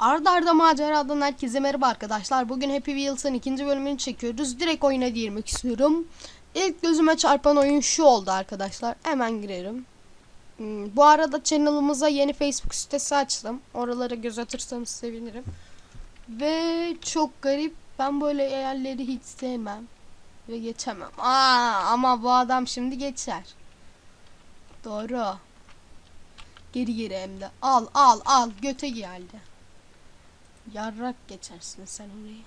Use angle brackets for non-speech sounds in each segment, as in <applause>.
Arda Arda Macera'dan herkese merhaba arkadaşlar. Bugün Happy Wheels'ın ikinci bölümünü çekiyoruz. Direkt oyuna girmek istiyorum. İlk gözüme çarpan oyun şu oldu arkadaşlar. Hemen girerim. Hmm, Bu arada channel'ımıza yeni Facebook sitesi açtım. Oralara göz atırsanız sevinirim. Ve çok garip. Ben böyle yerleri hiç sevmem. Ve geçemem. Aa, ama bu adam şimdi geçer. Doğru. Geri geri hem de. Al al al. Göte geldi. Yarrak geçersin sen orayı.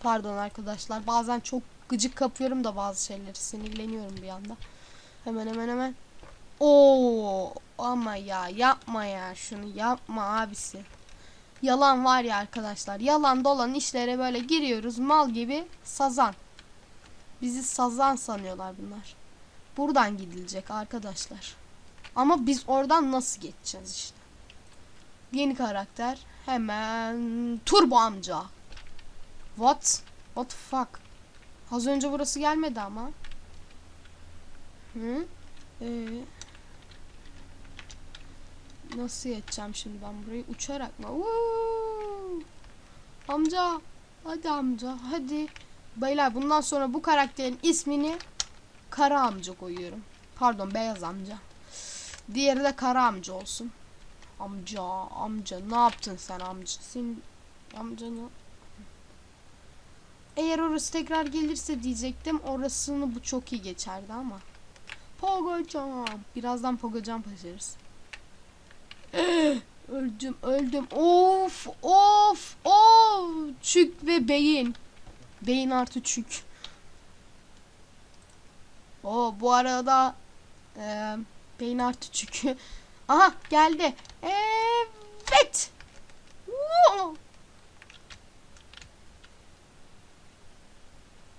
Pardon arkadaşlar. Bazen çok gıcık kapıyorum da bazı şeyleri. Sinirleniyorum bir anda. Hemen hemen hemen. Oo ama ya yapma ya şunu yapma abisi. Yalan var ya arkadaşlar. Yalan dolan işlere böyle giriyoruz mal gibi sazan. Bizi sazan sanıyorlar bunlar. Buradan gidilecek arkadaşlar. Ama biz oradan nasıl geçeceğiz işte. Yeni karakter. Hemen Turbo amca. What? What the fuck? Az önce burası gelmedi ama. Hı? Ee, nasıl geçeceğim şimdi ben burayı? Uçarak mı? Amca. Hadi amca. Hadi. Beyler bundan sonra bu karakterin ismini Kara amca koyuyorum. Pardon beyaz amca. Diğeri de Kara amca olsun. Amca, amca ne yaptın sen amca? Sen amcanı eğer orası tekrar gelirse diyecektim. Orasını bu çok iyi geçerdi ama. Pogo Jump. Birazdan Pogo Jump açarız. öldüm, öldüm. Of, of, of. Çük ve beyin. Beyin artı çük. O bu arada e, beyin artı çükü. Aha geldi. Evet. Woo!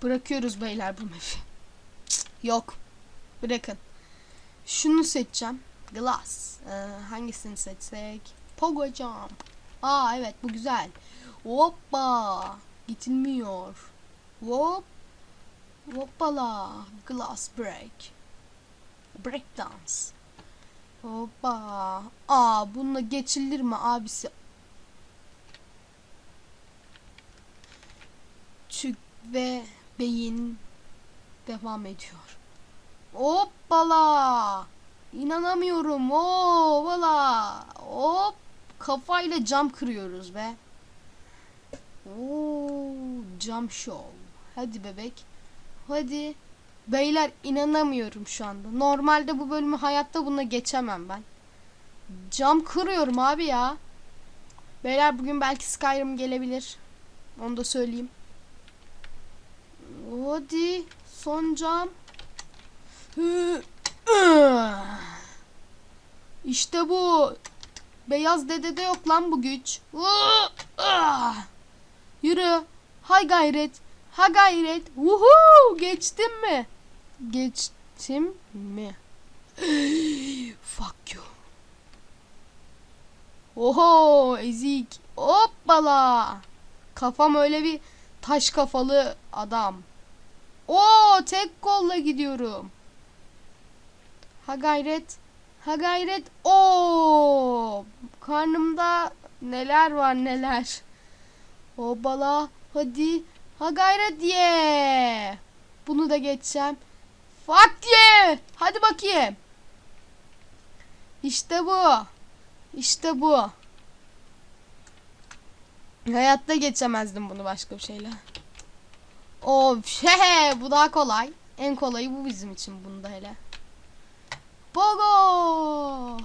Bırakıyoruz beyler bu mefi. Yok. Bırakın. Şunu seçeceğim. Glass. Ee, hangisini seçsek? Pogo Jump. Aa evet bu güzel. Hoppa. Gitmiyor. Hop. Hoppala. Glass break. Break dance. Hoppa. Aa bununla geçilir mi abisi? Çük ve beyin devam ediyor. Hoppala. İnanamıyorum. Hoppala. Hop. Kafayla cam kırıyoruz be. Oo, cam show. Hadi bebek. Hadi. Beyler inanamıyorum şu anda. Normalde bu bölümü hayatta bununla geçemem ben. Cam kırıyorum abi ya. Beyler bugün belki Skyrim gelebilir. Onu da söyleyeyim. Hadi son cam. <clears throat> İşte bu. Beyaz dedede yok lan bu güç. Yürü. Hay gayret. Ha gayret. Uhu! Geçtim mi? Geçtim mi? <gasps> Fuck you. Oho ezik. Hoppala. Kafam öyle bir taş kafalı adam. Oo tek kolla gidiyorum. Ha gayret. Ha gayret. Oo karnımda neler var neler. Hoppala. Hadi. Ha gayret ye. Bunu da geçeceğim. Ye. Hadi bakayım. İşte bu. İşte bu. Hayatta geçemezdim bunu başka bir şeyle. Of he bu daha kolay. En kolayı bu bizim için bunda hele. Pogo.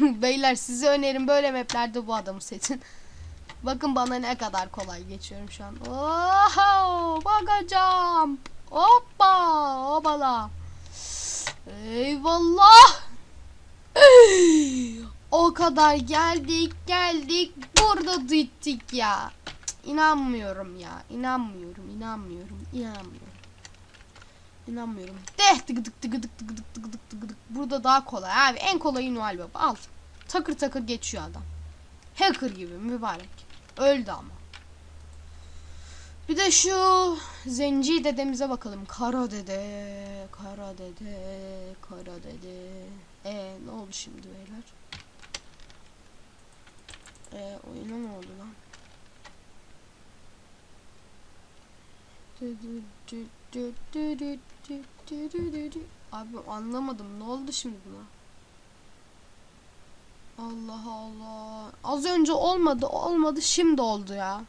<laughs> Beyler size önerim böyle maplerde bu adamı seçin. Bakın bana ne kadar kolay geçiyorum şu an. Oho, bakacağım. Hoppa, hopala. Eyvallah. O kadar geldik, geldik. Burada dittik ya. İnanmıyorum ya. İnanmıyorum, inanmıyorum, inanmıyorum. İnanmıyorum. De tık tık tık tık tık tık tık tık tık tık. Burada daha kolay abi. En kolayı Noel Baba. Al. Takır takır geçiyor adam. Hacker gibi mübarek. Öldü ama. Bir de şu zenci dedemize bakalım. Kara dede, kara dede, kara dede. E ne oldu şimdi beyler? E oyuna ne oldu lan? Abi anlamadım. Ne oldu şimdi buna? Allah Allah. Az önce olmadı, olmadı. Şimdi oldu ya.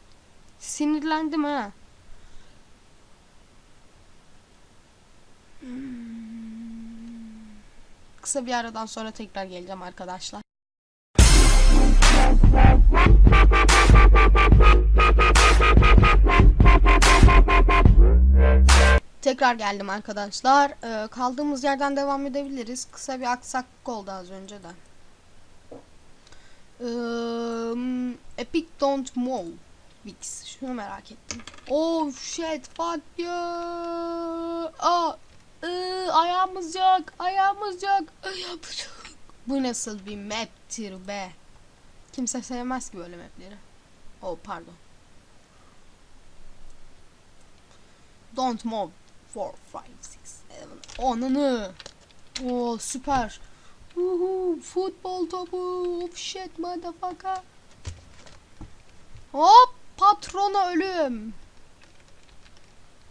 Sinirlendim ha. Hmm. Kısa bir aradan sonra tekrar geleceğim arkadaşlar. Tekrar geldim arkadaşlar. Ee, kaldığımız yerden devam edebiliriz. Kısa bir aksaklık oldu az önce de. Ee, Epic Don't Move. Vix. Şunu merak ettim. Oh shit fuck you. Aa, ıı, ayağımız yok. Ayağımız yok. Ayağımız yok. Bu nasıl bir maptir be? Kimse sevmez ki böyle mapleri. Oh pardon. Don't move. 4, 5, 6, 7. Ananı. Oo süper. Uhu, futbol topu. Oh shit motherfucker. Hop patrona ölüm.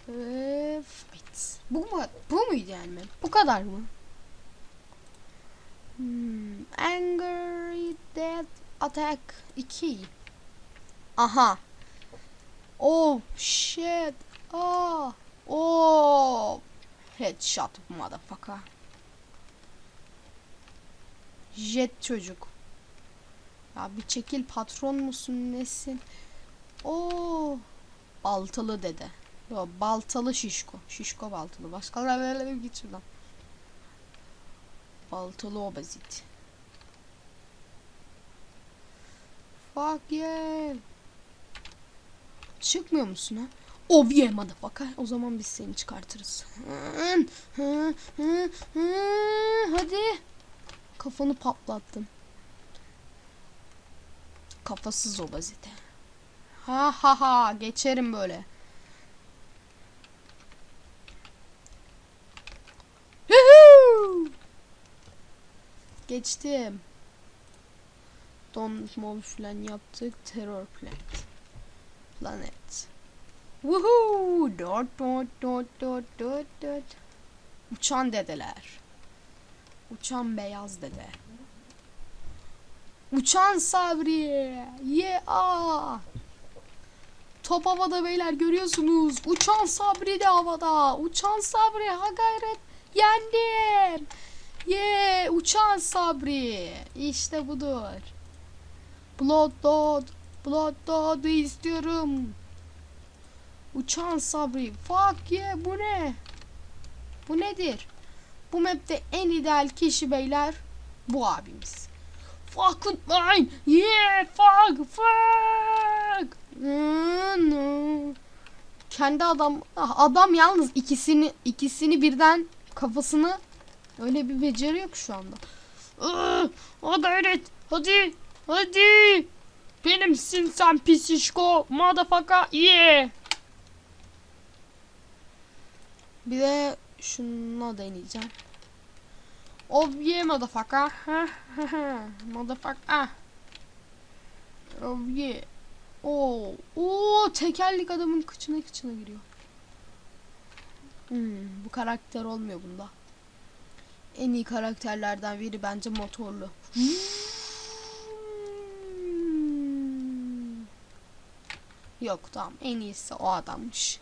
Evet. Bu mu? Bu muydu yani? Bu kadar mı? Hmm, Angry Death Attack 2. Aha. Oh shit. Ah. Oh. Headshot motherfucker. Jet çocuk. Ya bir çekil patron musun nesin? Oo. Baltalı dede. Yo, baltalı şişko. Şişko baltalı. Başka böyle git şuradan. Baltalı obezit. Fuck yeah. Çıkmıyor musun ha? Oh yeah motherfucker. O zaman biz seni çıkartırız. Hadi. Kafanı patlattım. Kafasız obezite. Ha ha ha geçerim böyle. Geçtim. Don't move falan yaptık. Terror planet. Planet. Woohoo! Dot dot dot dot dot dot. Uçan dedeler. Uçan beyaz dede. Uçan Sabri. Yeah. Top havada beyler görüyorsunuz. Uçan Sabri de havada. Uçan Sabri ha gayret. Yendim. Yeah. Uçan Sabri. İşte budur. Blood Dot. Blood Dot'u istiyorum. Uçan Sabri. Fuck yeah bu ne? Bu nedir? Bu map'te en ideal kişi beyler bu abimiz. Fucking mine. Yeah fuck fuck. No, no. Kendi adam ah, adam yalnız ikisini ikisini birden kafasını öyle bir beceriyor ki şu anda. O gayret. Hadi. Hadi. Benimsin sen pisişko. Motherfucker. Yeah. Bir de şuna deneyeceğim. Oh yeah motherfucker. <laughs> motherfucker. Oh yeah. Oo, oo tekerlik adamın kıçına kıçına giriyor. Hmm, bu karakter olmuyor bunda. En iyi karakterlerden biri bence motorlu. Yok tamam en iyisi o adammış.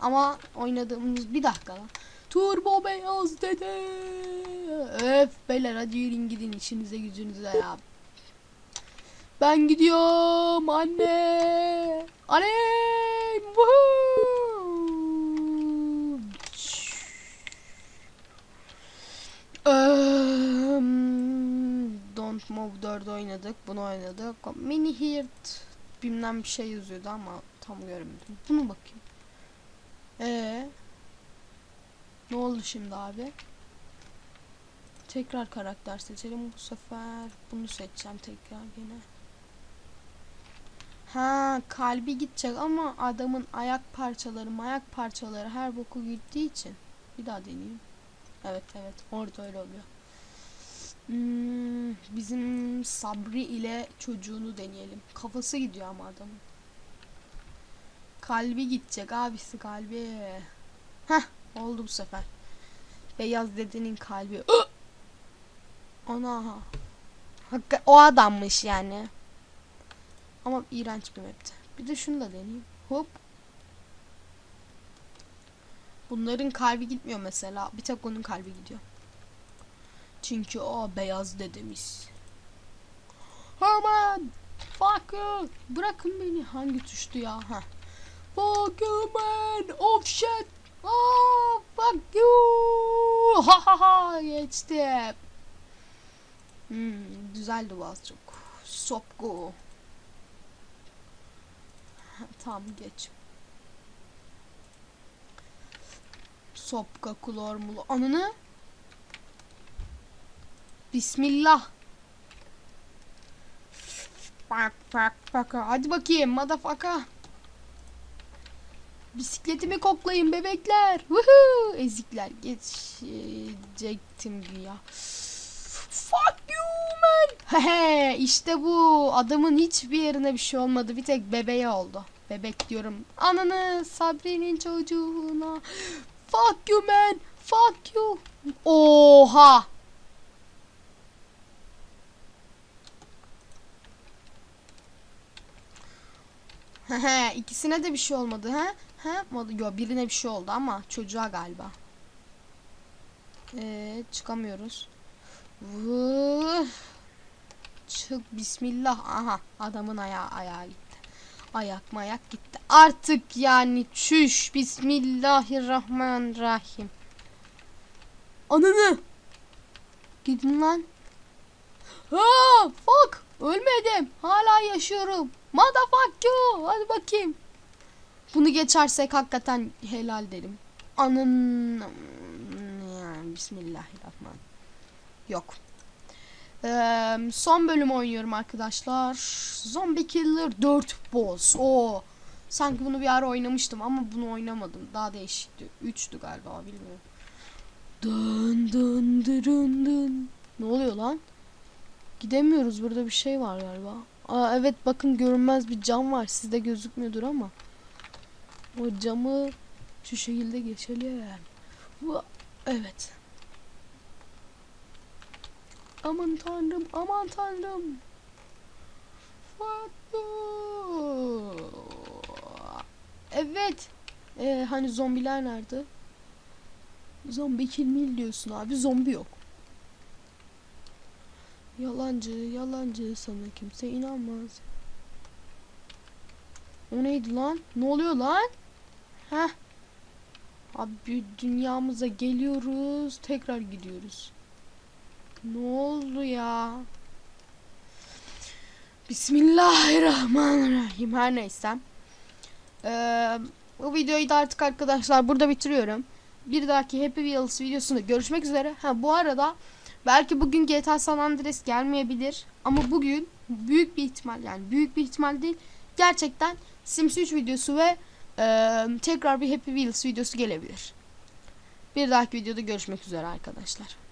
Ama oynadığımız bir dakika lan. Turbo beyaz dede. Öf beyler hadi yürüyün gidin işinize gücünüze ya. Ben gidiyorum anne. Anne. Don't Move 4 oynadık. Bunu oynadık. Mini Heart bilmem bir şey yazıyordu ama tam göremedim. Bunu bakayım. Ee, ne oldu şimdi abi? Tekrar karakter seçelim bu sefer. Bunu seçeceğim tekrar gene. Ha kalbi gidecek ama adamın ayak parçaları, ayak parçaları her boku gittiği için bir daha deneyeyim. Evet evet orada öyle oluyor. Hmm, bizim Sabri ile çocuğunu deneyelim. Kafası gidiyor ama adamın. Kalbi gidecek abisi kalbi. Heh oldu bu sefer. Beyaz dedenin kalbi. Ana. Hakka o adammış yani. Ama iğrenç bir mapti. Bir de şunu da deneyeyim. Hop. Bunların kalbi gitmiyor mesela. Bir tek onun kalbi gidiyor. Çünkü o beyaz dedemiz. Aman! Fuck you! Bırakın beni. Hangi tuştu ya? Ha. Fuck you man! Oh shit! Oh fuck you! Ha ha ha! Geçtim. Hmm, güzeldi bu az çok. Sopgo. Ha, <laughs> Tamam geç. Sopka kulor mulu. Ananı. Bismillah. Bak bak bak. Hadi bakayım motherfucker. Bisikletimi koklayın bebekler. Woohoo! Ezikler geçecektim ya. Fuck you man. <laughs> Hehe işte bu. Adamın hiçbir yerine bir şey olmadı. Bir tek bebeğe oldu. Bebek diyorum. Ananı Sabri'nin çocuğuna. Fuck you man. Fuck you. Oha. Hehe ikisine de bir şey olmadı ha? Ha? Yo birine bir şey oldu ama çocuğa galiba. Ee, çıkamıyoruz. Vuh. Çık bismillah. Aha adamın ayağı ayağı gitti. Ayak mayak gitti. Artık yani çüş. Bismillahirrahmanirrahim. Ananı. Gidin lan. Ha, fuck. Ölmedim. Hala yaşıyorum. Motherfuck you. Hadi bakayım. Bunu geçersek hakikaten helal derim. Anın yani Bismillahirrahmanirrahim. Yok. Ee, son bölüm oynuyorum arkadaşlar. Zombie Killer 4 Boss. O. Sanki bunu bir ara oynamıştım ama bunu oynamadım. Daha değişikti. 3'tü galiba bilmiyorum. Dın dın dın dın. Ne oluyor lan? Gidemiyoruz. Burada bir şey var galiba. Aa, evet bakın görünmez bir cam var. Sizde gözükmüyordur ama. O camı şu şekilde. Bu- Evet. Aman tanrım, aman tanrım. Evet. Ee, hani zombiler nerede? Zombi kill diyorsun abi. Zombi yok. Yalancı, yalancı sana kimse inanmaz. O neydi lan? Ne oluyor lan? Heh. Abi dünyamıza geliyoruz. Tekrar gidiyoruz. Ne oldu ya? Bismillahirrahmanirrahim. Her neyse. Ee, bu videoyu da artık arkadaşlar burada bitiriyorum. Bir dahaki Happy Wheels videosunda görüşmek üzere. Ha bu arada belki bugün GTA San Andreas gelmeyebilir. Ama bugün büyük bir ihtimal yani büyük bir ihtimal değil. Gerçekten Sims 3 videosu ve e, tekrar bir Happy Wheels videosu gelebilir. Bir dahaki videoda görüşmek üzere arkadaşlar.